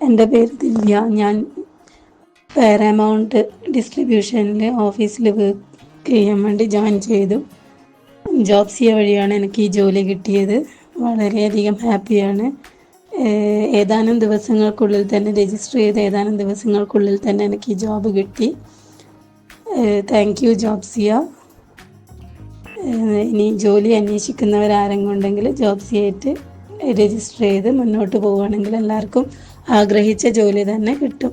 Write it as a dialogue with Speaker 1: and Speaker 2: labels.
Speaker 1: എന്റെ പേര് ദിവ്യ. ഞാൻ പാരാമൗണ്ട് ഡിസ്ട്രിബ്യൂഷനിലെ ഓഫീസിൽ വർക്ക് ചെയ്യാൻ വേണ്ടി ജോയിൻ ചെയ്തു. ജോബ്സിയ വഴിയാണ് എനിക്ക് ഈ ജോലി കിട്ടിയത്. വളരെയധികം ഹാപ്പിയാണ് ഏതാനും ദിവസങ്ങൾക്കുള്ളിൽ തന്നെ രജിസ്റ്റർ ചെയ്ത് ഏതാനും ദിവസങ്ങൾക്കുള്ളിൽ തന്നെ എനിക്ക് ഈ ജോബ് കിട്ടി. താങ്ക് യു ജോബ്സിയ സിയ ഇനി ജോലി അന്വേഷിക്കുന്നവരാരെങ്കിലും ഉണ്ടെങ്കിൽ ജോബ്സിയായിട്ട് രജിസ്റ്റർ ചെയ്ത് മുന്നോട്ട് പോവുകയാണെങ്കിൽ എല്ലാവർക്കും ആഗ്രഹിച്ച ജോലി തന്നെ കിട്ടും.